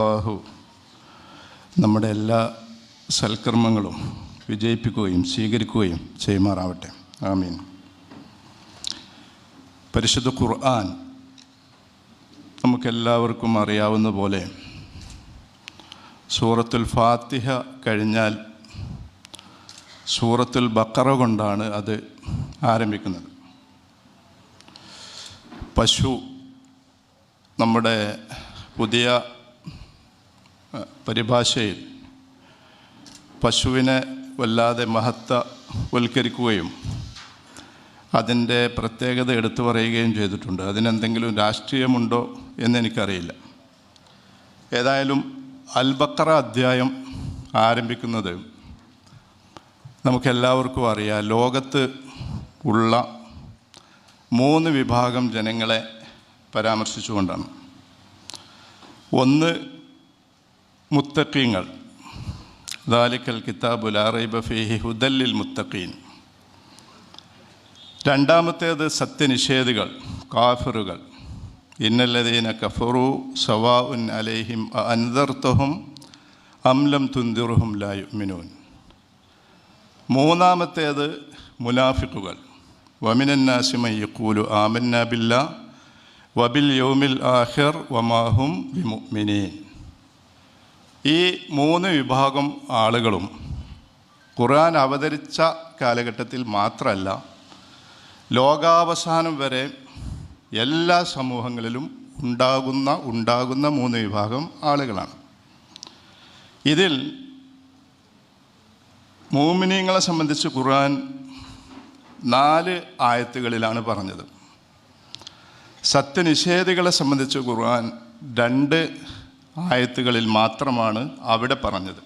അള്ളാഹു നമ്മുടെ എല്ലാ സൽക്കർമ്മങ്ങളും വിജയിപ്പിക്കുകയും സ്വീകരിക്കുകയും ചെയ്യുമാറാവട്ടെ. ആമീൻ. പരിശുദ്ധ ഖുർആൻ നമുക്കെല്ലാവർക്കും അറിയാവുന്ന പോലെ സൂറത്തുൽ ഫാത്തിഹ കഴിഞ്ഞാൽ സൂറത്തുൽ ബക്കറ കൊണ്ടാണ് അത് ആരംഭിക്കുന്നത്. പശു നമ്മുടെ പുതിയ പരിഭാഷയിൽ പശുവിനെ വല്ലാതെ മഹത്വവൽക്കരിക്കുകയും അതിന്റെ പ്രത്യേകത എടുത്തു പറയുകയും ചെയ്തിട്ടുണ്ട്. അതിനെന്തെങ്കിലും രാഷ്ട്രീയമുണ്ടോ എന്നെനിക്കറിയില്ല. ഏതായാലും അൽബക്കറ അധ്യായം ആരംഭിക്കുന്നത് നമുക്കെല്ലാവർക്കും അറിയാം. ലോകത്ത് ഉള്ള മൂന്ന് വിഭാഗം ജനങ്ങളെ പരാമർശിച്ചുകൊണ്ടാണ്. ഒന്ന് മുത്തക്കീങ്ങൾ ദാലിക്കൽ കിതാബു ലാറൈബ ഫീഹി ഹുദല്ലിൽ മുത്തഖീൻ രണ്ടാമത്തേത് സത്യനിഷേധികൾ കാഫിറുകൾ ഇന്നല്ലതീന കഫറു സവാ ഉൻ അലൈഹിം അൻദർത്തഹും അംലം തുന്തിറുഹും ലായു മിനൂൻ മൂന്നാമത്തേത് മുനാഫിക്കുകൾ വമിനന്നാസിമ യക്കൂലു ആമന്ന ബില്ല വബിൽ യൗമിൽ ആഹിർ വമാഹും വിമുഅ്മിനീൻ ഈ മൂന്ന് വിഭാഗം ആളുകളും ഖുർആൻ അവതരിച്ച കാലഘട്ടത്തിൽ മാത്രമല്ല ലോകാവസാനം വരെ എല്ലാ സമൂഹങ്ങളിലും ഉണ്ടാകുന്ന ഉണ്ടാകുന്ന മൂന്ന് വിഭാഗം ആളുകളാണ്. ഇതിൽ മൂമിനീങ്ങളെ സംബന്ധിച്ച് ഖുർആൻ നാല് ആയത്തുകളിലാണ് പറഞ്ഞത്. സത്യനിഷേധികളെ സംബന്ധിച്ച് ഖുർആൻ രണ്ട് ആയത്തുകളിൽ മാത്രമാണ് അവിടെ പറഞ്ഞത്.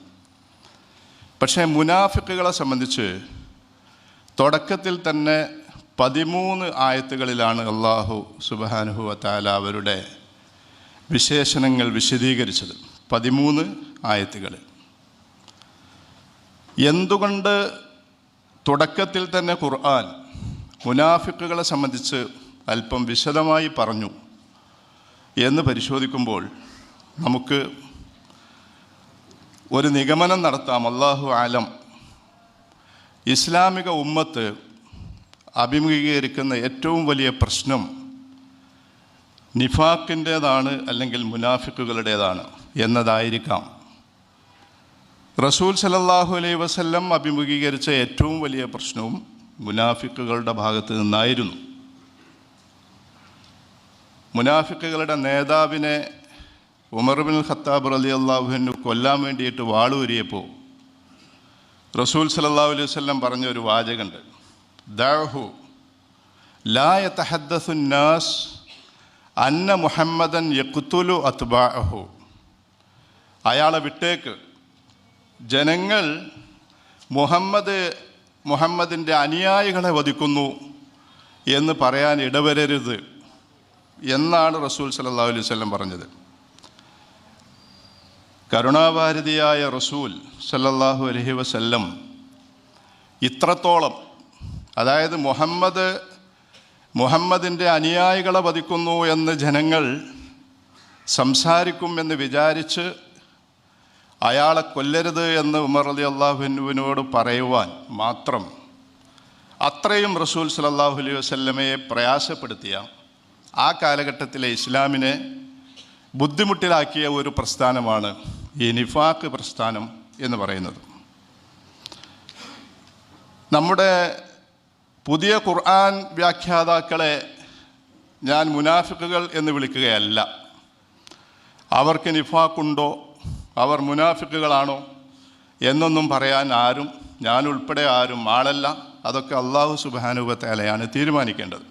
പക്ഷേ മുനാഫിക്കുകളെ സംബന്ധിച്ച് തുടക്കത്തിൽ തന്നെ പതിമൂന്ന് ആയത്തുകളിലാണ് അള്ളാഹു സുബാനുഹു വത്താല അവരുടെ വിശേഷണങ്ങൾ വിശദീകരിച്ചത്. പതിമൂന്ന് ആയത്തുകൾ എന്തുകൊണ്ട് തുടക്കത്തിൽ തന്നെ ഖുർആൻ മുനാഫിക്കുകളെ സംബന്ധിച്ച് അല്പം വിശദമായി പറഞ്ഞു എന്ന് പരിശോധിക്കുമ്പോൾ നമുക്ക് ഒരു നിഗമനം നടത്താം. അള്ളാഹു ആലം ഇസ്ലാമിക ഉമ്മത്ത് അഭിമുഖീകരിക്കുന്ന ഏറ്റവും വലിയ പ്രശ്നം നിഫാക്കിന്റേതാണ് അല്ലെങ്കിൽ മുനാഫിക്കുകളുടേതാണ് എന്നതായിരിക്കാം. റസൂൽ സലല്ലാഹു അലൈഹി വസല്ലം അഭിമുഖീകരിച്ച ഏറ്റവും വലിയ പ്രശ്നവും മുനാഫിക്കുകളുടെ ഭാഗത്ത് നിന്നായിരുന്നു. മുനാഫിക്കുകളുടെ നേതാവിനെ ഉമർ ബിൻ ഖത്താബ് അലി അള്ളാഹുവിന് കൊല്ലാൻ വേണ്ടിയിട്ട് വാളൂരിയപ്പോൾ റസൂൽ സലല്ലാ അലൈഹി വസല്ലം പറഞ്ഞ ഒരു വാചകമുണ്ട് ദാഹു ലായ തഹദ്ദസുന്നാസ് അന്ന മുഹമ്മദൻ യക്കുത്തുലു അത്ബാഹു അയാളെ വിട്ടേക്ക്. ജനങ്ങൾ മുഹമ്മദ് മുഹമ്മദിന്റെ അനുയായികളെ വധിക്കുന്നു എന്ന് പറയാൻ ഇടവരരുത് എന്നാണ് റസൂൽ സല്ലല്ലാഹു അലൈഹി വസല്ലം പറഞ്ഞത്. കരുണാഭാരതിയായ റസൂൽ സല്ലല്ലാഹു അലഹി വസല്ലം ഇത്രത്തോളം അതായത് മുഹമ്മദ് മുഹമ്മദിന്റെ അനുയായികളെ വധിക്കുന്നു എന്ന് ജനങ്ങൾ സംസാരിക്കും എന്ന് വിചാരിച്ച് അയാളെ കൊല്ലരുത് എന്ന് ഉമർ അലി അള്ളാഹുവിനോട് പറയുവാൻ മാത്രം അത്രയും റസൂൽ സലല്ലാഹു അലൈഹി വസല്ലമയെ പ്രയാസപ്പെടുത്തിയ ആ കാലഘട്ടത്തിലെ ഇസ്ലാമിനെ ബുദ്ധിമുട്ടിലാക്കിയ ഒരു പ്രസ്ഥാനമാണ് ഈ നിഫാക്ക് പ്രസ്ഥാനം എന്ന് പറയുന്നത്. നമ്മുടെ പുതിയ ഖുർആൻ വ്യാഖ്യാതാക്കളെ ഞാൻ മുനാഫിക്കുകൾ എന്ന് വിളിക്കുകയല്ല. അവർക്ക് നിഫാക്കുണ്ടോ അവർ മുനാഫിക്കുകളാണോ എന്നൊന്നും പറയാൻ ആരും ഞാൻ ഉൾപ്പെടെ ആരും ആളല്ല. അതൊക്കെ അള്ളാഹു സുബാനുപത്തേലയാണ് തീരുമാനിക്കേണ്ടത്.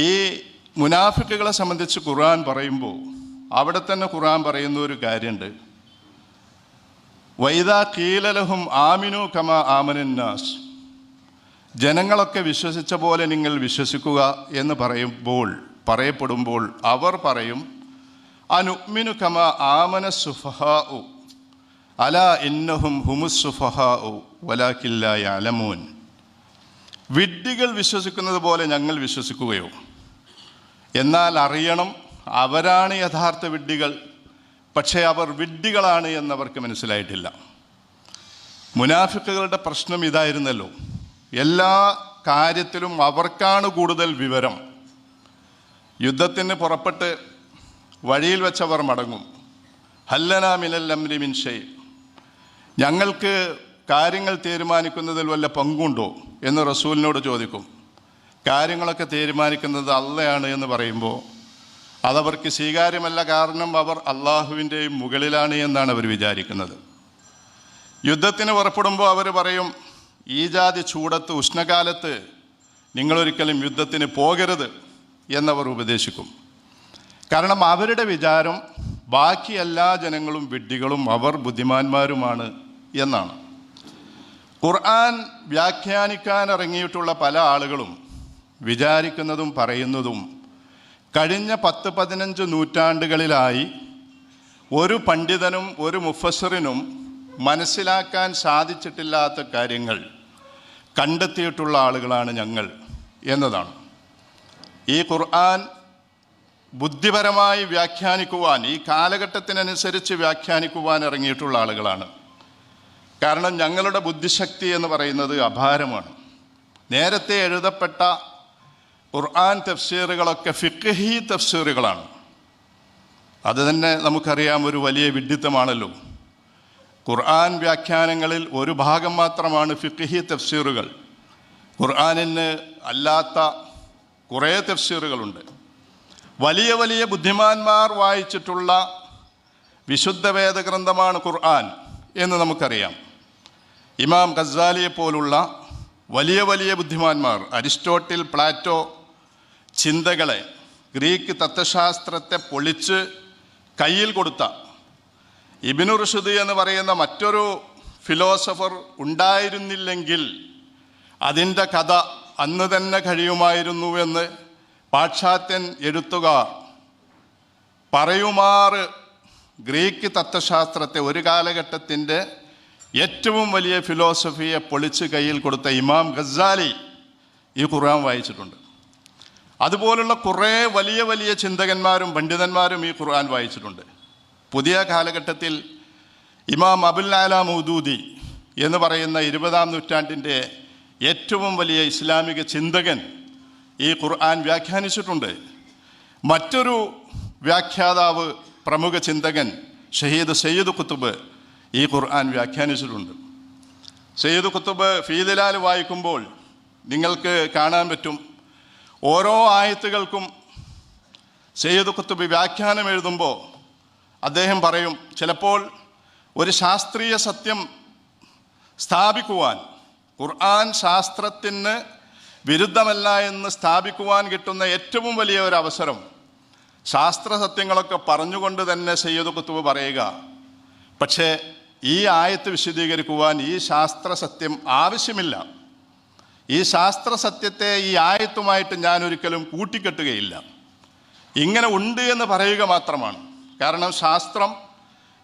ഈ മുനാഫിക്കുകളെ സംബന്ധിച്ച് ഖുർആൻ പറയുമ്പോൾ അവിടെ തന്നെ ഖുർആൻ പറയുന്ന ഒരു കാര്യമുണ്ട് വൈദാ കീലലഹും ആമിനു കമ ആമനുന്നാസ് ജനങ്ങളൊക്കെ വിശ്വസിച്ച പോലെ നിങ്ങൾ വിശ്വസിക്കുക എന്ന് പറയുമ്പോൾ പറയപ്പെടുമ്പോൾ അവർ പറയും അനുമിനു കമ ആമന സുഫഹാഉ അല ഇന്നഹും ഹുമുസ് സുഫഹാഉ വലാക്കില്ലായ അലമൂൻ വിഡ്ഢികൾ വിശ്വസിക്കുന്നത് പോലെ ഞങ്ങൾ വിശ്വസിക്കുകയോ? എന്നാൽ അറിയണം അവരാണ് യഥാർത്ഥ വിഡ്ഢികൾ. പക്ഷേ അവർ വിഡ്ഢികളാണ് എന്നവർക്ക് മനസ്സിലായിട്ടില്ല. മുനാഫിക്കുകളുടെ പ്രശ്നം ഇതായിരുന്നല്ലോ. എല്ലാ കാര്യത്തിലും അവർക്കാണ് കൂടുതൽ വിവരം. യുദ്ധത്തിന് പുറപ്പെട്ട് വഴിയിൽ വെച്ചവർ മടങ്ങും. ഹല്ലന മിനൽ അംരി മിൻ ഷൈ. ഞങ്ങൾക്ക് കാര്യങ്ങൾ തീരുമാനിക്കുന്നതിൽ വല്ല പങ്കുണ്ടോ എന്ന് റസൂലിനോട് ചോദിക്കും. കാര്യങ്ങളൊക്കെ തീരുമാനിക്കുന്നത് അള്ളയാണ് എന്ന് പറയുമ്പോൾ അതവർക്ക് സ്വീകാര്യമല്ല കാരണം അവർ അള്ളാഹുവിന്റെയും മുകളിലാണ് എന്നാണ് അവർ വിചാരിക്കുന്നത്. യുദ്ധത്തിന് പുറപ്പെടുമ്പോൾ അവർ പറയും ഈ ജാതി ചൂടത്ത് ഉഷ്ണകാലത്ത് നിങ്ങളൊരിക്കലും യുദ്ധത്തിന് പോകരുത് എന്നവർ ഉപദേശിക്കും. കാരണം അവരുടെ വിചാരം ബാക്കി എല്ലാ ജനങ്ങളും വിഡ്ഢികളും അവർ ബുദ്ധിമാന്മാരുമാണ് എന്നാണ്. ഖുർആൻ വ്യാഖ്യാനിക്കാൻ ഇറങ്ങിയിട്ടുള്ള പല ആളുകളും വിചാരിക്കുന്നതും പറയുന്നതും കഴിഞ്ഞ പത്ത് പതിനഞ്ച് നൂറ്റാണ്ടുകളിലായി ഒരു പണ്ഡിതനും ഒരു മുഫസറിനും മനസ്സിലാക്കാൻ സാധിച്ചിട്ടില്ലാത്ത കാര്യങ്ങൾ കണ്ടെത്തിയിട്ടുള്ള ആളുകളാണ് ഞങ്ങൾ എന്നതാണ്. ഈ ഖുർആൻ ബുദ്ധിപരമായി വ്യാഖ്യാനിക്കുവാൻ ഈ കാലഘട്ടത്തിനനുസരിച്ച് വ്യാഖ്യാനിക്കുവാൻ ഇറങ്ങിയിട്ടുള്ള ആളുകളാണ്. കാരണം ഞങ്ങളുടെ ബുദ്ധിശക്തി എന്ന് പറയുന്നത് അപാരമാണ്. നേരത്തെ എഴുതപ്പെട്ട ഖുർആൻ തഫ്സീറുകളൊക്കെ ഫിഖ്ഹി തഫ്സീറുകളാണ്. അത് തന്നെ നമുക്കറിയാം ഒരു വലിയ വിഡിത്തമാണല്ലോ ഖുർആൻ വ്യാഖ്യാനങ്ങളിൽ ഒരു ഭാഗം മാത്രമാണ് ഫിഖ്ഹി തഫ്സീറുകൾ. ഖുർആാനിന് അല്ലാത്ത കുറേ തഫ്സീറുകളുണ്ട്. വലിയ വലിയ ബുദ്ധിമാന്മാർ വായിച്ചിട്ടുള്ള വിശുദ്ധ വേദഗ്രന്ഥമാണ് ഖുർആൻ എന്ന് നമുക്കറിയാം. ഇമാം ഗസാലിയെ പോലുള്ള വലിയ വലിയ ബുദ്ധിമാന്മാർ അരിസ്റ്റോട്ടിൽ പ്ലാറ്റോ ചിന്തകളെ ഗ്രീക്ക് തത്വശാസ്ത്രത്തെ പൊളിച്ച് കയ്യിൽ കൊടുത്ത ഇബിനു ഋഷുദ് എന്ന് പറയുന്ന മറ്റൊരു ഫിലോസഫർ ഉണ്ടായിരുന്നില്ലെങ്കിൽ അതിന്റെ കഥ അന്ന് തന്നെ കഴിയുമായിരുന്നു എന്ന് പാശ്ചാത്യൻ എഴുത്തുകാർ പറയുമാറ് ഗ്രീക്ക് തത്വശാസ്ത്രത്തെ ഒരു കാലഘട്ടത്തിന്റെ ഏറ്റവും വലിയ ഫിലോസഫിയെ പൊളിച്ച് കയ്യിൽ കൊടുത്ത ഇമാം ഗസാലി ഈ ഖുർആൻ വായിച്ചിട്ടുണ്ട്. അതുപോലുള്ള കുറേ വലിയ വലിയ ചിന്തകന്മാരും പണ്ഡിതന്മാരും ഈ ഖുർആൻ വായിച്ചിട്ടുണ്ട്. പുതിയ കാലഘട്ടത്തിൽ ഇമാം അബുൽ ആല മൗദൂദി എന്ന് പറയുന്ന ഇരുപതാം നൂറ്റാണ്ടിന്റെ ഏറ്റവും വലിയ ഇസ്ലാമിക ചിന്തകൻ ഈ ഖുർആൻ വ്യാഖ്യാനിച്ചിട്ടുണ്ട്. മറ്റൊരു വ്യാഖ്യാതാവ് പ്രമുഖ ചിന്തകൻ ഷഹീദ് സയ്യിദ് കുത്തുബ് ഈ ഖുർആൻ വ്യാഖ്യാനിച്ചിട്ടുണ്ട്. സയ്യിദ് കുത്തുബ് ഫീദിലാൽ വായിക്കുമ്പോൾ നിങ്ങൾക്ക് കാണാൻ പറ്റും ഓരോ ആയത്തുകൾക്കും സയ്യിദ് കുത്തുബ് വ്യാഖ്യാനം എഴുതുമ്പോൾ അദ്ദേഹം പറയും ചിലപ്പോൾ ഒരു ശാസ്ത്രീയ സത്യം സ്ഥാപിക്കുവാൻ ഖുർആൻ ശാസ്ത്രത്തിന് വിരുദ്ധമല്ല എന്ന് സ്ഥാപിക്കുവാൻ കിട്ടുന്ന ഏറ്റവും വലിയ ഒരു അവസരം ശാസ്ത്ര സത്യങ്ങളൊക്കെ പറഞ്ഞുകൊണ്ട് തന്നെ സയ്യദ് കുത്തുബ് പറയുക. പക്ഷേ ഈ ആയത്ത് വിശദീകരിക്കുവാൻ ഈ ശാസ്ത്ര സത്യം ആവശ്യമില്ല. ഈ ശാസ്ത്ര സത്യത്തെ ഈ ആയത്തുമായിട്ട് ഞാൻ ഒരിക്കലും കൂട്ടിക്കെട്ടുകയില്ല. ഇങ്ങനെ ഉണ്ട് എന്ന് പറയുക മാത്രമാണ്. കാരണം ശാസ്ത്രം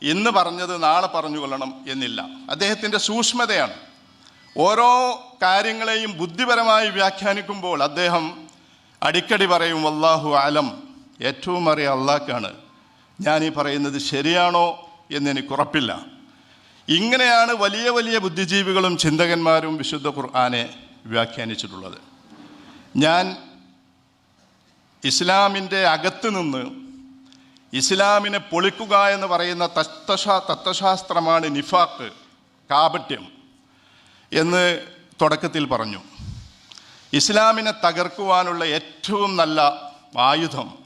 ഇന്ന് പറഞ്ഞത് നാളെ പറഞ്ഞുകൊള്ളണം എന്നില്ല. അദ്ദേഹത്തിന്റെ സൂക്ഷ്മതയാണ്. ഓരോ കാര്യങ്ങളെയും ബുദ്ധിപരമായി വ്യാഖ്യാനിക്കുമ്പോൾ അദ്ദേഹം അടിക്കടി പറയും അള്ളാഹു ആലം ഏറ്റവും അറിയ അള്ളാഹ്ക്കാണ് ഈ പറയുന്നത് ശരിയാണോ എന്നെനിക്ക് ഉറപ്പില്ല. ഇങ്ങനെയാണ് വലിയ വലിയ ബുദ്ധിജീവികളും ചിന്തകന്മാരും വിശുദ്ധ ഖുർആനെ വ്യാഖ്യാനിച്ചിട്ടുള്ളത്. ഞാൻ ഇസ്ലാമിന്റെ അകത്ത് നിന്ന് ഇസ്ലാമിനെ പൊളിക്കുക എന്ന് പറയുന്ന തത്വശാ തത്വശാസ്ത്രമാണ് നിഫാക്ക് കാപട്യം എന്ന് തുടക്കത്തിൽ പറഞ്ഞു. ഇസ്ലാമിനെ തകർക്കുവാനുള്ള ഏറ്റവും നല്ല ആയുധം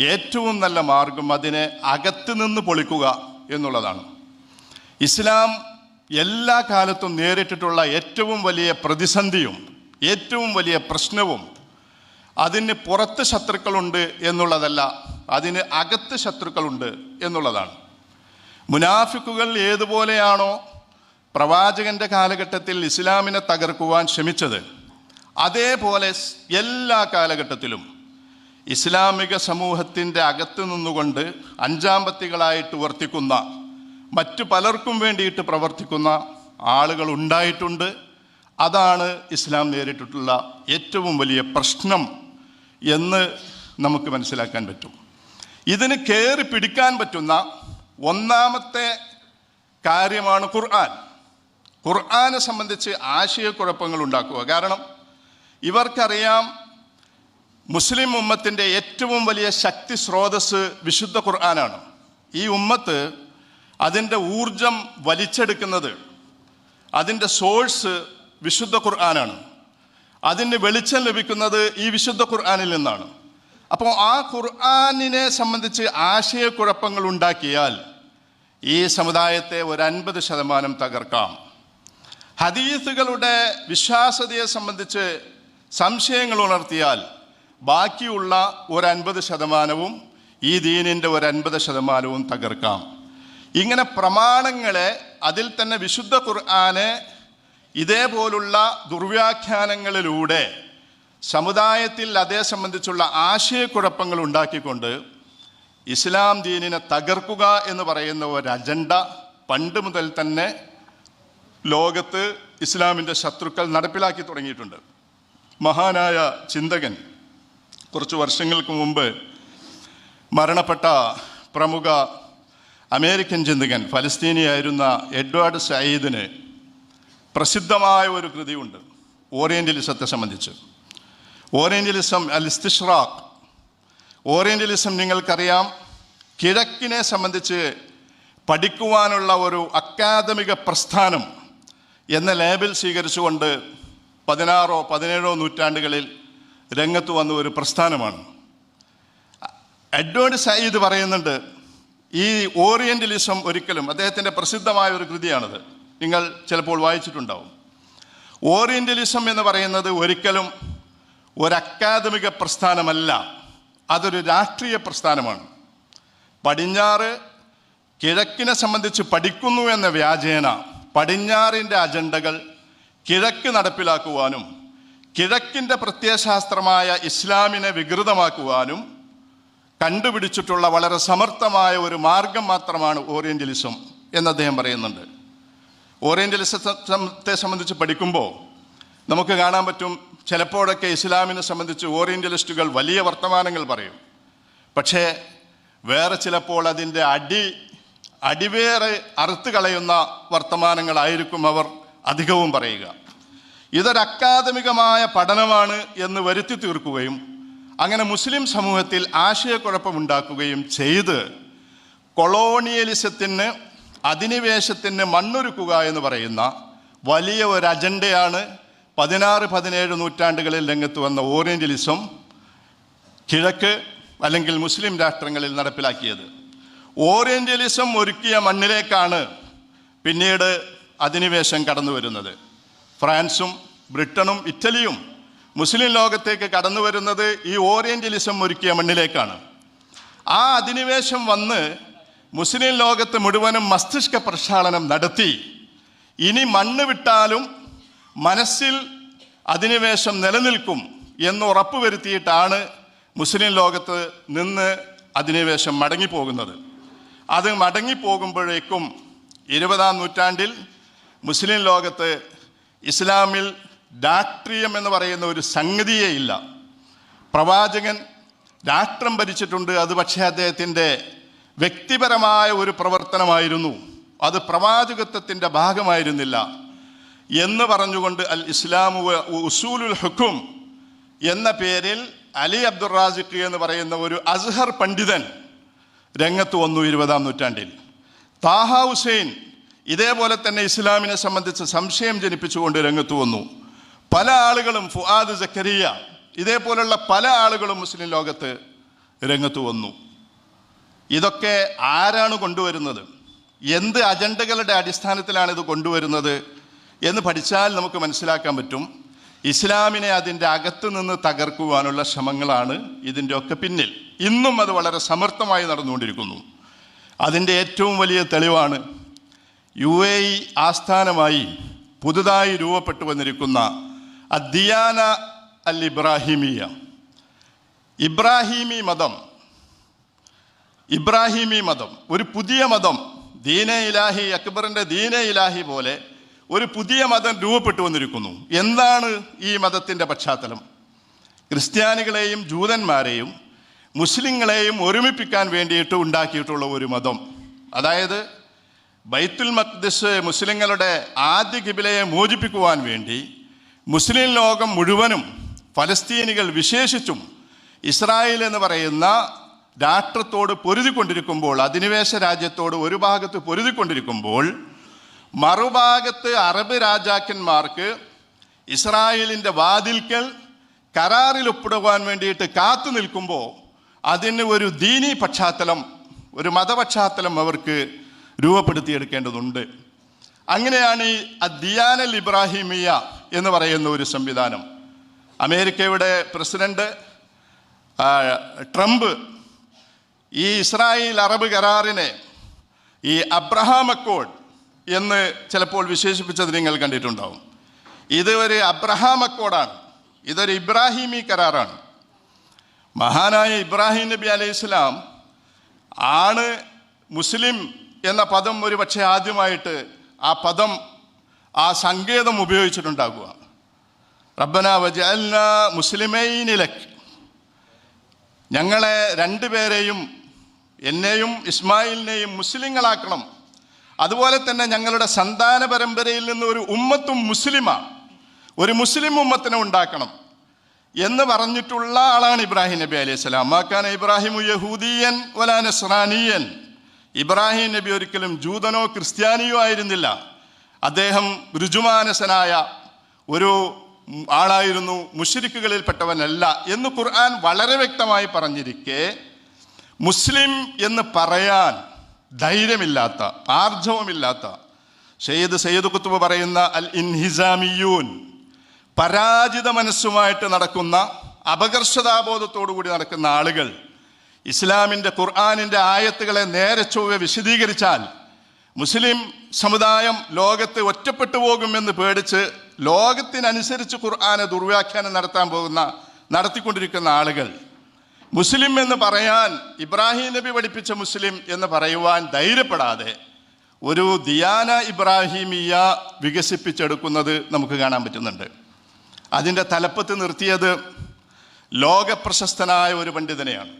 ഏറ്റവും നല്ല മാർഗം അതിനെ അകത്ത് നിന്ന് പൊളിക്കുക എന്നുള്ളതാണ്. ഇസ്ലാം എല്ലാ കാലത്തും നേരിട്ടിട്ടുള്ള ഏറ്റവും വലിയ പ്രതിസന്ധിയും ഏറ്റവും വലിയ പ്രശ്നവും അതിന് പുറത്ത് ശത്രുക്കളുണ്ട് എന്നുള്ളതല്ല അതിന് അകത്ത് ശത്രുക്കളുണ്ട് എന്നുള്ളതാണ്. മുനാഫിക്കുകൾ ഏതുപോലെയാണോ പ്രവാചകന്റെ കാലഘട്ടത്തിൽ ഇസ്ലാമിനെ തകർക്കുവാൻ ശ്രമിച്ചത് അതേപോലെ എല്ലാ കാലഘട്ടത്തിലും ഇസ്ലാമിക സമൂഹത്തിന്റെ അകത്ത് നിന്നുകൊണ്ട് അഞ്ചാമ്പത്തികളായിട്ട് വർത്തിക്കുന്ന മറ്റു പലർക്കും വേണ്ടിയിട്ട് പ്രവർത്തിക്കുന്ന ആളുകൾ ഉണ്ടായിട്ടുണ്ട്. അതാണ് ഇസ്ലാം നേരിട്ടിട്ടുള്ള ഏറ്റവും വലിയ പ്രശ്നം എന്ന് നമുക്ക് മനസ്സിലാക്കാൻ പറ്റും. ഇതിന് കയറി പിടിക്കാൻ പറ്റുന്ന ഒന്നാമത്തെ കാര്യമാണ് ഖുർആൻ. ഖുർആനെ സംബന്ധിച്ച് ആശയക്കുഴപ്പങ്ങൾ ഉണ്ടാക്കുക. കാരണം ഇവർക്കറിയാം മുസ്ലിം ഉമ്മത്തിന്റെ ഏറ്റവും വലിയ ശക്തി സ്രോതസ് വിശുദ്ധ ഖുർആനാണ്. ഈ ഉമ്മത്ത് അതിന്റെ ഊർജം വലിച്ചെടുക്കുന്നത് അതിന്റെ സോഴ്സ് വിശുദ്ധ ഖുർആനാണ്. അതിന് വെളിച്ചം ലഭിക്കുന്നത് ഈ വിശുദ്ധ ഖുർആാനിൽ നിന്നാണ്. അപ്പോൾ ആ ഖുർആാനിനെ സംബന്ധിച്ച് ആശയക്കുഴപ്പങ്ങൾ ഉണ്ടാക്കിയാൽ ഈ സമുദായത്തെ ഒരു അൻപത് ശതമാനം തകർക്കാം. ഹദീസുകളുടെ വിശ്വാസതയെ സംബന്ധിച്ച് സംശയങ്ങൾ ഉണർത്തിയാൽ ബാക്കിയുള്ള ഒരു അൻപത് ശതമാനവും ഈ ദീനിന്റെ ഒരു അൻപത് ശതമാനവും തകർക്കാം. ഇങ്ങനെ പ്രമാണങ്ങളെ അതിൽ തന്നെ വിശുദ്ധ ഖുർആനെ ഇതേപോലുള്ള ദുർവ്യാഖ്യാനങ്ങളിലൂടെ സമുദായത്തിൽ അതേ സംബന്ധിച്ചുള്ള ആശയക്കുഴപ്പങ്ങൾ ഉണ്ടാക്കിക്കൊണ്ട് ഇസ്ലാം ദീനിനെ തകർക്കുക എന്ന് പറയുന്ന ഒരു അജണ്ട പണ്ട് മുതൽ തന്നെ ലോകത്ത് ഇസ്ലാമിന്റെ ശത്രുക്കൾ നടപ്പിലാക്കി തുടങ്ങിയിട്ടുണ്ട്. മഹാനായ ചിന്തകൻ കുറച്ച് വർഷങ്ങൾക്ക് മുമ്പ് മരണപ്പെട്ട പ്രമുഖ അമേരിക്കൻ ചിന്തകൻ ഫലസ്തീനിയായിരുന്ന എഡ്വേർഡ് സയ്യിദിന് പ്രസിദ്ധമായ ഒരു കൃതിയുണ്ട് ഓറിയന്റലിസത്തെ സംബന്ധിച്ച്. ഓറിയന്റലിസം അൽ ഇസ്തിഷ്റാഖ്. ഓറിയന്റലിസം നിങ്ങൾക്കറിയാം കിഴക്കിനെ സംബന്ധിച്ച് പഠിക്കുവാനുള്ള ഒരു അക്കാദമിക പ്രസ്ഥാനം എന്ന ലേബിൽ സ്വീകരിച്ചുകൊണ്ട് പതിനാറോ പതിനേഴോ നൂറ്റാണ്ടുകളിൽ രംഗത്ത് വന്ന ഒരു പ്രസ്ഥാനമാണ്. എഡ്വേർഡ് സയ്യിദ് പറയുന്നുണ്ട് ഈ ഓറിയന്റലിസം ഒരിക്കലും അദ്ദേഹത്തിന്റെ പ്രസിദ്ധമായ ഒരു കൃതിയാണത്. നിങ്ങൾ ചിലപ്പോൾ വായിച്ചിട്ടുണ്ടാവും. ഓറിയന്റലിസം എന്ന് പറയുന്നത് ഒരിക്കലും ഒരു അക്കാദമിക പ്രസ്ഥാനമല്ല. അതൊരു രാഷ്ട്രീയ പ്രസ്ഥാനമാണ്. പടിഞ്ഞാറ് കിഴക്കിനെ സംബന്ധിച്ച് പഠിക്കുന്നു എന്ന വ്യാജേന പടിഞ്ഞാറിന്റെ അജണ്ടകൾ കിഴക്ക് നടപ്പിലാക്കുവാനും കിഴക്കിന്റെ പ്രത്യയശാസ്ത്രമായ ഇസ്ലാമിനെ വികൃതമാക്കുവാനും കണ്ടുപിടിച്ചിട്ടുള്ള വളരെ സമർത്ഥമായ ഒരു മാർഗം മാത്രമാണ് ഓറിയന്റലിസം എന്ന് അദ്ദേഹം പറയുന്നുണ്ട്. ഓറിയന്റലിസത്തെ സംബന്ധിച്ച് പഠിക്കുമ്പോൾ നമുക്ക് കാണാൻ പറ്റും ചിലപ്പോഴൊക്കെ ഇസ്ലാമിനെ സംബന്ധിച്ച് ഓറിയന്റലിസ്റ്റുകൾ വലിയ വർത്തമാനങ്ങൾ പറയും. പക്ഷേ വേറെ ചിലപ്പോൾ അതിന്റെ അടി അടിവേറെ അറുത്ത് കളയുന്ന വർത്തമാനങ്ങളായിരിക്കും അവർ അധികവും പറയുക. ഇതൊരു അക്കാദമികമായ പഠനമാണ് എന്ന് വരുത്തി തീർക്കുകയും അങ്ങനെ മുസ്ലിം സമൂഹത്തിൽ ആശയക്കുഴപ്പമുണ്ടാക്കുകയും ചെയ്ത് കൊളോണിയലിസത്തിന് അധിനിവേശത്തിന് മണ്ണൊരുക്കുക എന്ന് പറയുന്ന വലിയ ഒരു അജണ്ടയാണ് പതിനാറ് പതിനേഴ് നൂറ്റാണ്ടുകളിൽ രംഗത്ത് വന്ന ഓറിയന്റലിസം കിഴക്ക് അല്ലെങ്കിൽ മുസ്ലിം രാഷ്ട്രങ്ങളിൽ നടപ്പിലാക്കിയത്. ഓറിയന്റലിസം ഒരുക്കിയ മണ്ണിലേക്കാണ് പിന്നീട് അധിനിവേശം കടന്നു വരുന്നത് ഫ്രാൻസും ബ്രിട്ടനും ഇറ്റലിയും മുസ്ലിം ലോകത്തേക്ക് കടന്നു വരുന്നത് ഈ ഓറിയന്റലിസം ഒരുക്കിയ മണ്ണിലേക്കാണ്. ആ അധിനിവേശം വന്ന് മുസ്ലിം ലോകത്ത് മുഴുവനും മസ്തിഷ്ക പ്രക്ഷാളനം നടത്തി. ഇനി മണ്ണ് വിട്ടാലും മനസ്സിൽ അധിനിവേശം നിലനിൽക്കും എന്ന് ഉറപ്പ് ഉറപ്പുവരുത്തിയിട്ടാണ് മുസ്ലിം ലോകത്ത് നിന്ന് അധിനിവേശം മടങ്ങിപ്പോകുന്നത്. അത് മടങ്ങിപ്പോകുമ്പോഴേക്കും ഇരുപതാം നൂറ്റാണ്ടിൽ മുസ്ലിം ലോകത്ത് ഇസ്ലാമിൽ രാഷ്ട്രീയം എന്ന് പറയുന്ന ഒരു സംഗതിയേ ഇല്ല. പ്രവാചകൻ രാഷ്ട്രം ഭരിച്ചിട്ടുണ്ട്. അത് പക്ഷേ അദ്ദേഹത്തിന്റെ വ്യക്തിപരമായ ഒരു പ്രവർത്തനമായിരുന്നു. അത് പ്രവാചകത്വത്തിന്റെ ഭാഗമായിരുന്നില്ല. എന്ന് പറഞ്ഞുകൊണ്ട് അൽ ഇസ്ലാമു ഉസൂലുൽ ഹുക്കും എന്ന പേരിൽ അലി അബ്ദുൾ റാസിഖ് എന്ന് പറയുന്ന ഒരു അസ്ഹർ പണ്ഡിതൻ രംഗത്ത് വന്നു ഇരുപതാം നൂറ്റാണ്ടിൽ. താഹ ഹുസൈൻ ഇതേപോലെ തന്നെ ഇസ്ലാമിനെ സംബന്ധിച്ച് സംശയം ജനിപ്പിച്ചുകൊണ്ട് രംഗത്ത് വന്നു. പല ആളുകളും ഫുആദ് ജക്കരിയ ഇതേപോലുള്ള പല ആളുകളും മുസ്ലിം ലോകത്ത് രംഗത്ത് വന്നു. ഇതൊക്കെ ആരാണ് കൊണ്ടുവരുന്നത്? എന്ത് അജണ്ടകളുടെ അടിസ്ഥാനത്തിലാണ് ഇത് കൊണ്ടുവരുന്നത് എന്ന് പഠിച്ചാൽ നമുക്ക് മനസ്സിലാക്കാൻ പറ്റും. ഇസ്ലാമിനെ അതിന്റെ അകത്ത് നിന്ന് തകർക്കുവാനുള്ള ശ്രമങ്ങളാണ് ഇതിന്റെ ഒക്കെ പിന്നിൽ. ഇന്നും അത് വളരെ സമർത്ഥമായി നടന്നുകൊണ്ടിരിക്കുന്നു. അതിന്റെ ഏറ്റവും വലിയ തെളിവാണ് യു എ ആസ്ഥാനമായി പുതുതായി രൂപപ്പെട്ടു വന്നിരിക്കുന്ന അദ്ദിയാന അൽ ഇബ്രാഹിമിയ ഇബ്രാഹിമി മതം. ഇബ്രാഹിമി മതം. ഒരു പുതിയ മതം. ദീന ഇലാഹി അക്ബറിന്റെ ദീന ഇലാഹി പോലെ ഒരു പുതിയ മതം രൂപപ്പെട്ടു വന്നിരിക്കുന്നു. എന്താണ് ഈ മതത്തിന്റെ പശ്ചാത്തലം? ക്രിസ്ത്യാനികളെയും ജൂതന്മാരെയും മുസ്ലിങ്ങളെയും ഒരുമിപ്പിക്കാൻ വേണ്ടിയിട്ട് ഉണ്ടാക്കിയിട്ടുള്ള ഒരു മതം. അതായത് ബൈത്തുൽ മഖ്ദിസ് മുസ്ലിങ്ങളുടെ ആദ്യ കിബിലയെ മോചിപ്പിക്കുവാൻ വേണ്ടി മുസ്ലിം ലോകം മുഴുവനും ഫലസ്തീനികൾ വിശേഷിച്ചും ഇസ്രായേൽ എന്ന് പറയുന്ന രാഷ്ട്രത്തോട് പൊരുതിക്കൊണ്ടിരിക്കുമ്പോൾ അധിനിവേശ രാജ്യത്തോട് ഒരു ഭാഗത്ത് പൊരുതിക്കൊണ്ടിരിക്കുമ്പോൾ മറുഭാഗത്ത് അറബ് രാജാക്കന്മാർക്ക് ഇസ്രായേലിന്റെ വാതിൽക്കൽ കരാറിൽ ഒപ്പിടുവാൻ വേണ്ടിയിട്ട് കാത്തു നിൽക്കുമ്പോൾ അതിന് ഒരു ദീനി പശ്ചാത്തലം ഒരു മതപശ്ചാത്തലം അവർക്ക് രൂപപ്പെടുത്തിയെടുക്കേണ്ടതുണ്ട്. അങ്ങനെയാണ് ഈ അദ്ദിയാനൽ ഇബ്രാഹിമിയ എന്ന് പറയുന്ന ഒരു സംവിധാനം. അമേരിക്കയുടെ പ്രസിഡന്റ് ട്രംപ് ഈ ഇസ്രായേൽ അറബ് കരാറിനെ ഈ അബ്രഹാം അക്കോഡ് എന്ന് ചിലപ്പോൾ വിശേഷിപ്പിച്ചത് നിങ്ങൾ കണ്ടിട്ടുണ്ടാവും. ഇത് ഒരു അബ്രഹാം അക്കോഡാണ്. ഇതൊരു ഇബ്രാഹിമി കരാറാണ്. മഹാനായ ഇബ്രാഹിം നബി അലൈഹി ഇസ്ലാം ആണ് മുസ്ലിം എന്ന പദം ഒരു പക്ഷേ ആദ്യമായിട്ട് ആ പദം ആ സങ്കേതം ഉപയോഗിച്ചിട്ടുണ്ടാകുക. റബ്ബന വജഅൽന മുസ്ലിമൈനിലക് ഞങ്ങളെ രണ്ടുപേരെയും എന്നെയും ഇസ്മായിലിനെയും മുസ്ലിങ്ങളാക്കണം. അതുപോലെ തന്നെ ഞങ്ങളുടെ സന്താന പരമ്പരയിൽ നിന്ന് ഒരു ഉമ്മത്തും മുസ്ലിമാണ് ഒരു മുസ്ലിം ഉമ്മത്തിനെ ഉണ്ടാക്കണം എന്ന് പറഞ്ഞിട്ടുള്ള ആളാണ് ഇബ്രാഹിം നബി അലൈഹി സ്വലാം. മാക്കാൻ ഇബ്രാഹിം യഹൂദിയൻ വലാ നസ്രാനിയൻ. ഇബ്രാഹിം നബി ഒരിക്കലും ജൂതനോ ക്രിസ്ത്യാനിയോ ആയിരുന്നില്ല. അദ്ദേഹം ഋജുമാനസനായ ഒരു ആളായിരുന്നു മുഷരിക്കുകളിൽപ്പെട്ടവനല്ല എന്ന് ഖുർആൻ വളരെ വ്യക്തമായി പറഞ്ഞിരിക്കെ മുസ്ലിം എന്ന് പറയാൻ ധൈര്യമില്ലാത്ത ആർജവമില്ലാത്ത സയ്യിദ് സയ്യിദ് കുത്തുബ് പറയുന്ന അൽ ഇൻഹിസാമിയൂൻ പരാജിത മനസ്സുമായിട്ട് നടക്കുന്ന അപകർഷതാബോധത്തോടു കൂടി നടക്കുന്ന ആളുകൾ ഇസ്ലാമിന്റെ ഖുർആാനിന്റെ ആയത്തുകളെ നേരെ ചൊവ്വെ വിശദീകരിച്ചാൽ മുസ്ലിം സമുദായം ലോകത്ത് ഒറ്റപ്പെട്ടു പോകുമെന്ന് പേടിച്ച് ലോകത്തിനനുസരിച്ച് ഖുർആനെ ദുർവ്യാഖ്യാനം നടത്താൻ പോകുന്ന നടത്തിക്കൊണ്ടിരിക്കുന്ന ആളുകൾ. മുസ്ലിം എന്ന് പറയാൻ ഇബ്രാഹിം നബി പഠിപ്പിച്ച മുസ്ലിം എന്ന് പറയുവാൻ ധൈര്യപ്പെടാതെ ഒരു ദിയാന ഇബ്രാഹിമിയ വികസിപ്പിച്ചെടുക്കുന്നത് നമുക്ക് കാണാൻ പറ്റുന്നുണ്ട്. അതിന്റെ തലപ്പത്ത് നിർത്തിയത് ലോകപ്രശസ്തനായ ഒരു പണ്ഡിതനെയാണ്.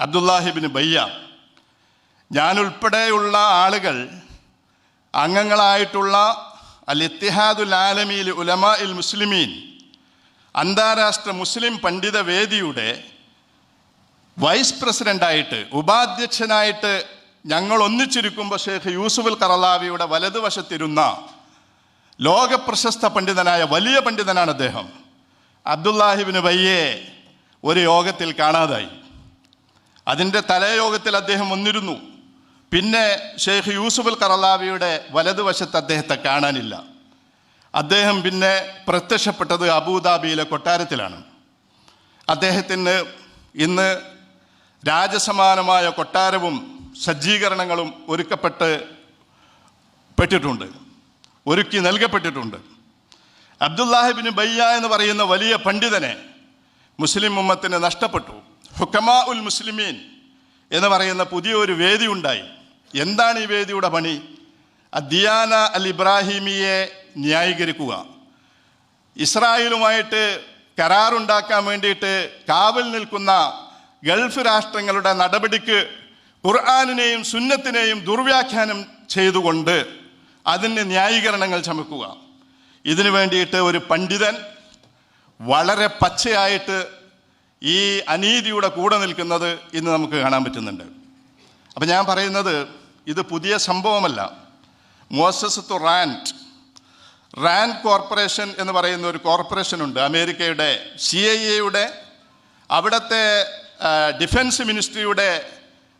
അബ്ദുല്ലാഹിബിന് ബയ്യ. ഞാനുൾപ്പെടെയുള്ള ആളുകൾ അംഗങ്ങളായിട്ടുള്ള അൽ ഇത്തിഹാദുൽ ആലമിയിൽ ഉലമ ഇൽ മുസ്ലിമീൻ അന്താരാഷ്ട്ര മുസ്ലിം പണ്ഡിത വേദിയുടെ വൈസ് പ്രസിഡന്റായിട്ട് ഉപാധ്യക്ഷനായിട്ട് ഞങ്ങൾ ഒന്നിച്ചിരിക്കുമ്പോൾ ഷേഖ് യൂസുഫുൽ കറലാവിയുടെ വലതുവശത്തിരുന്ന ലോക പ്രശസ്ത പണ്ഡിതനായ വലിയ പണ്ഡിതനാണ് അദ്ദേഹം. അബ്ദുല്ലാഹിബിന് വയ്യെ ഒരു യോഗത്തിൽ കാണാതായി. അതിന്റെ തലയോഗത്തിൽ അദ്ദേഹം വന്നിരുന്നു. പിന്നെ ഷെയ്ഖ് യൂസുഫുൽ കറലാവിയുടെ വലതുവശത്ത് അദ്ദേഹത്തെ കാണാനില്ല. അദ്ദേഹം പിന്നെ പ്രത്യക്ഷപ്പെട്ടത് അബുദാബിയിലെ കൊട്ടാരത്തിലാണ്. അദ്ദേഹത്തിന് ഇന്ന് രാജസമാനമായ കൊട്ടാരവും സജ്ജീകരണങ്ങളും ഒരുക്കപ്പെട്ട് പെട്ടിട്ടുണ്ട്. ഒരുക്കി നൽകപ്പെട്ടിട്ടുണ്ട്. അബ്ദുല്ലാഹിബിൻ ബയ്യ എന്ന് പറയുന്ന വലിയ പണ്ഡിതനെ മുസ്ലിം ഉമ്മത്തിന് നഷ്ടപ്പെട്ടു. ഹുക്കമാ ഉൽ മുസ്ലിമീൻ എന്ന് പറയുന്ന പുതിയൊരു വേദി ഉണ്ടായി. എന്താണ് ഈ വേദിയുടെ പണി? അദിയാന അൽ ഇബ്രാഹിമിയെ ന്യായീകരിക്കുക. ഇസ്രായേലുമായിട്ട് കരാറുണ്ടാക്കാൻ വേണ്ടിയിട്ട് കാവൽ നിൽക്കുന്ന ഗൾഫ് രാഷ്ട്രങ്ങളുടെ നടപടിക്ക് ഖുർആാനിനെയും സുന്നത്തിനെയും ദുർവ്യാഖ്യാനം ചെയ്തുകൊണ്ട് അതിന് ന്യായീകരണങ്ങൾ ചമക്കുക. ഇതിനു വേണ്ടിയിട്ട് ഒരു പണ്ഡിതൻ വളരെ പച്ചയായിട്ട് ഈ അനീതിയുടെ കൂടെ നിൽക്കുന്നത് ഇന്ന് നമുക്ക് കാണാൻ പറ്റുന്നുണ്ട്. അപ്പം ഞാൻ പറയുന്നത് ഇത് പുതിയ സംഭവമല്ല. Moses to Rand Rand corporation എന്ന് പറയുന്ന ഒരു കോർപ്പറേഷൻ ഉണ്ട് അമേരിക്കയുടെ സി ഐ എയുടെ അവിടുത്തെ ഡിഫൻസ് മിനിസ്ട്രിയുടെ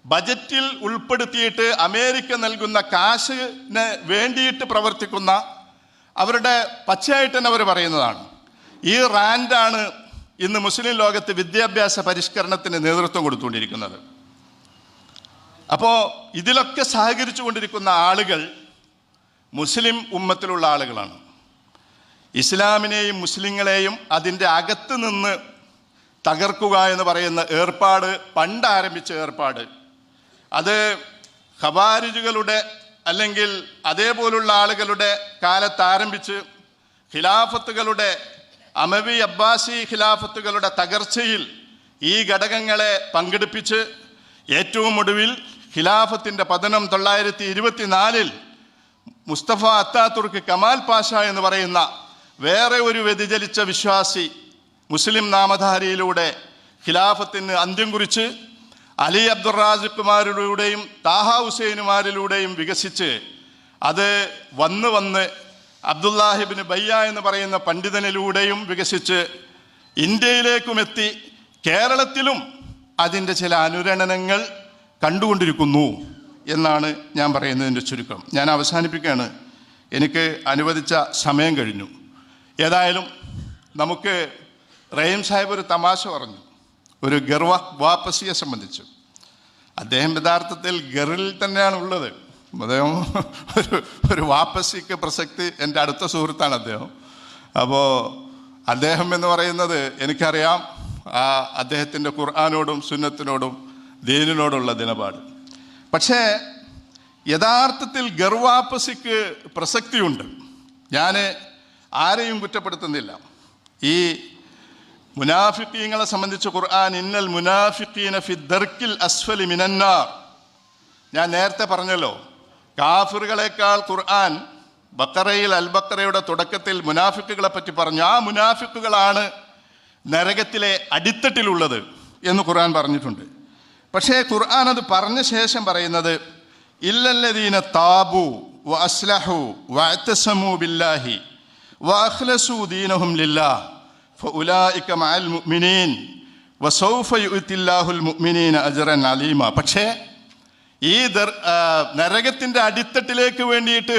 ബജറ്റിൽ ഉൾപ്പെടുത്തിയിട്ട് അമേരിക്ക നൽകുന്ന കാശിന് വേണ്ടിയിട്ട് പ്രവർത്തിക്കുന്ന അവരുടെ പച്ചയായിട്ട് തന്നെ അവർ പറയുന്നതാണ്. ഈ റാൻഡാണ് ഇന്ന് മുസ്ലിം ലോകത്ത് വിദ്യാഭ്യാസ പരിഷ്കരണത്തിന് നേതൃത്വം കൊടുത്തുകൊണ്ടിരിക്കുന്നത്. അപ്പോൾ ഇതിലൊക്കെ സഹകരിച്ചു കൊണ്ടിരിക്കുന്ന ആളുകൾ മുസ്ലിം ഉമ്മത്തിലുള്ള ആളുകളാണ്. ഇസ്ലാമിനെയും മുസ്ലിങ്ങളെയും അതിന്റെ അകത്ത് നിന്ന് തകർക്കുക എന്ന് പറയുന്ന ഏർപ്പാട് പണ്ട് ആരംഭിച്ച ഏർപ്പാട്. അത് ഖവാരിജുകളുടെ അല്ലെങ്കിൽ അതേപോലുള്ള ആളുകളുടെ കാലത്ത് ആരംഭിച്ച് ഖിലാഫത്തുകളുടെ അമവി അബ്ബാസി ഖിലാഫത്തുകളുടെ തകർച്ചയിൽ ഈ ഘടകങ്ങളെ പങ്കെടുപ്പിച്ച് ഏറ്റവും ഒടുവിൽ ഖിലാഫത്തിന്റെ പതനം തൊള്ളായിരത്തി ഇരുപത്തിനാലിൽ മുസ്തഫ അത്താതുർക്ക് കമാൽ പാഷ എന്ന് പറയുന്ന വേറെ ഒരു വ്യതിചലിച്ച വിശ്വാസി മുസ്ലിം നാമധാരിയിലൂടെ ഖിലാഫത്തിന് അന്ത്യം കുറിച്ച് അലി അബ്ദുറാസിക്കുമാരിലൂടെയും താഹ ഹുസൈനുമാരിലൂടെയും വികസിച്ച് അത് വന്ന് വന്ന് അബ്ദുല്ലാഹിബിന് ബയ്യ എന്ന് പറയുന്ന പണ്ഡിതനിലൂടെയും വികസിച്ച് ഇന്ത്യയിലേക്കും എത്തി കേരളത്തിലും അതിന്റെ ചില അനുരണനങ്ങൾ കണ്ടുകൊണ്ടിരിക്കുന്നു എന്നാണ് ഞാൻ പറയുന്നതിന്റെ ചുരുക്കം. ഞാൻ അവസാനിപ്പിക്കുകയാണ്. എനിക്ക് അനുവദിച്ച സമയം കഴിഞ്ഞു. ഏതായാലും നമുക്ക് റഹീം സാഹിബ് ഒരു തമാശ പറഞ്ഞു. ഒരു ഗർവ വാപ്പസിയെ സംബന്ധിച്ച്. അദ്ദേഹം യഥാർത്ഥത്തിൽ ഗറിൽ തന്നെയാണ് ഉള്ളത്. അദ്ദേഹം ഒരു ഒരു വാപ്പസിക്ക് പ്രസക്തി എന്റെ അടുത്ത സുഹൃത്താണ് അദ്ദേഹം. അപ്പോൾ അദ്ദേഹം എന്ന് പറയുന്നത് എനിക്കറിയാം. ആ അദ്ദേഹത്തിന്റെ ഖുർആാനോടും സുന്നത്തിനോടും ദീനിനോടുള്ള നിലപാട് പക്ഷേ യഥാർത്ഥത്തിൽ ഗർവാപ്പസിക്ക് പ്രസക്തിയുണ്ട്. ഞാൻ ആരെയും കുറ്റപ്പെടുത്തുന്നില്ല. ഈ മുനാഫിക്കീങ്ങളെ സംബന്ധിച്ച് ഖുർആൻ ഇന്നൽ മുനാഫിക്കീന ഫി ദർക്കിൽ അസ്ഫലി മിനന്നാർ. ഞാൻ നേരത്തെ പറഞ്ഞല്ലോ കാഫിറുകളെക്കാൾ ഖുർആൻ ബക്കറയിൽ അൽബക്കറയുടെ തുടക്കത്തിൽ മുനാഫിക്കുകളെ പറ്റി പറഞ്ഞു. ആ മുനാഫിക്കുകളാണ് നരകത്തിലെ അടിത്തട്ടിലുള്ളത് എന്ന് ഖുർആൻ പറഞ്ഞിട്ടുണ്ട്. പക്ഷേ ഖുർആൻ അത് പറഞ്ഞ ശേഷം പറയുന്നത് ഇല്ലല്ലദീന താബു വ അസ്ലഹു വഅത്തസമു ബില്ലാഹി വഅഖ്ലസു ദീനഹും ലില്ലാ ഫഉലായിക മഅൽ മുഅ്മിനീൻ വസൗഫ യുഅ്തില്ലാഹുൽ മുഅ്മിനീന അജ്റൻ അലീമ. പക്ഷേ ഈ നരകത്തിന്റെ അടിത്തട്ടിലേക്ക് വേണ്ടിയിട്ട്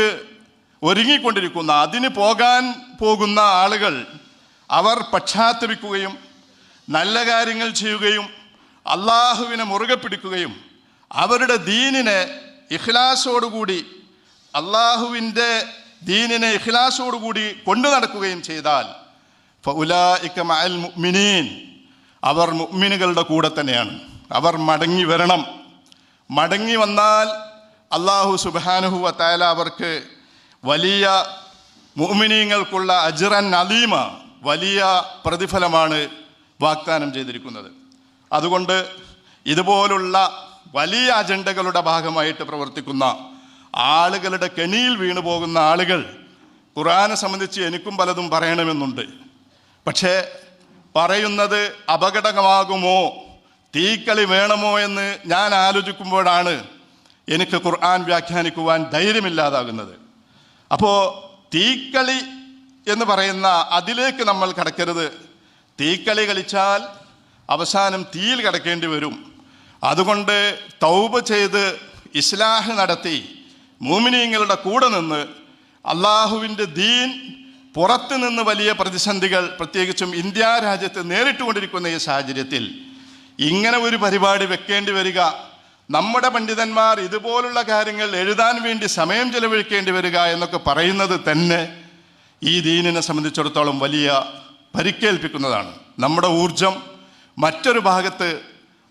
ഒരുങ്ങിക്കൊണ്ടിരിക്കുന്ന അതിന് പോകാൻ പോകുന്ന ആളുകൾ അവർ പശ്ചാത്തപിക്കുകയും നല്ല കാര്യങ്ങൾ ചെയ്യുകയും അള്ളാഹുവിനെ മുറുകെ പിടിക്കുകയും അവരുടെ ദീനിനെ ഇഖ്ലാസോടുകൂടി അള്ളാഹുവിന്റെ ദീനിനെ ഇഖ്ലാസോടുകൂടി കൊണ്ടു നടക്കുകയും ചെയ്താൽ മുഅ്മിനീൻ അവർ മുഅ്മിനുകളുടെ കൂടെ തന്നെയാണ്. അവർ മടങ്ങി വരണം. മടങ്ങി വന്നാൽ അള്ളാഹു സുബാനുഹു അത്തായാല അവർക്ക് വലിയ മുഅ്മിനീങ്ങൾക്കുള്ള അജ്റൻ അലീമ വലിയ പ്രതിഫലമാണ് വാഗ്ദാനം ചെയ്തിരിക്കുന്നത്. അതുകൊണ്ട് ഇതുപോലുള്ള വലിയ അജണ്ടകളുടെ ഭാഗമായിട്ട് പ്രവർത്തിക്കുന്ന ആളുകളുടെ കെണിയിൽ വീണു പോകുന്ന ആളുകൾ ഖുറാനെ സംബന്ധിച്ച് എനിക്കും പലതും പറയണമെന്നുണ്ട്. പക്ഷേ പറയുന്നത് അപകടമാകുമോ തീക്കളി വേണമോ എന്ന് ഞാൻ ആലോചിക്കുമ്പോഴാണ് എനിക്ക് ഖുർആൻ വ്യാഖ്യാനിക്കുവാൻ ധൈര്യമില്ലാതാകുന്നത്. അപ്പോൾ തീക്കളി എന്ന് പറയുന്ന അതിലേക്ക് നമ്മൾ കടക്കരുത്. തീക്കളി കളിച്ചാൽ അവസാനം തീയിൽ കിടക്കേണ്ടി വരും. അതുകൊണ്ട് തൗബ ചെയ്ത് ഇസ്ലാഹ് നടത്തി മൂമിനീങ്ങളുടെ കൂടെ നിന്ന് അള്ളാഹുവിന്റെ ദീൻ പുറത്തു നിന്ന് വലിയ പ്രതിസന്ധികൾ പ്രത്യേകിച്ചും ഇന്ത്യ രാജ്യത്ത് നേരിട്ടുകൊണ്ടിരിക്കുന്ന ഈ സാഹചര്യത്തിൽ ഇങ്ങനെ ഒരു പരിപാടി വെക്കേണ്ടി വരിക നമ്മുടെ പണ്ഡിതന്മാർ ഇതുപോലുള്ള കാര്യങ്ങൾ എഴുതാൻ വേണ്ടി സമയം ചെലവഴിക്കേണ്ടി വരിക എന്നൊക്കെ പറയുന്നത് തന്നെ ഈ ദീനിനെ സംബന്ധിച്ചിടത്തോളം വലിയ പരിക്കേൽപ്പിക്കുന്നതാണ്. നമ്മുടെ ഊർജം മറ്റൊരു ഭാഗത്ത്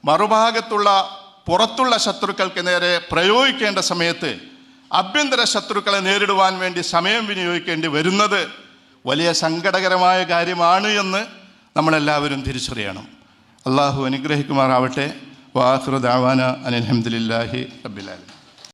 മറുഭാഗത്തുള്ള പുറത്തുള്ള ശത്രുക്കൾക്ക് നേരെ പ്രയോഗിക്കേണ്ട സമയത്ത് ആഭ്യന്തര ശത്രുക്കളെ നേരിടുവാൻ വേണ്ടി സമയം വിനിയോഗിക്കേണ്ടി വരുന്നത് വലിയ സങ്കടകരമായ കാര്യമാണ് എന്ന് നമ്മളെല്ലാവരും തിരിച്ചറിയണം. അള്ളാഹു അനുഗ്രഹിക്കുമാറാവട്ടെ. വാഹൃദാവാന അനിൽഹമ്മദില്ലാഹി റബ്ബിലാലും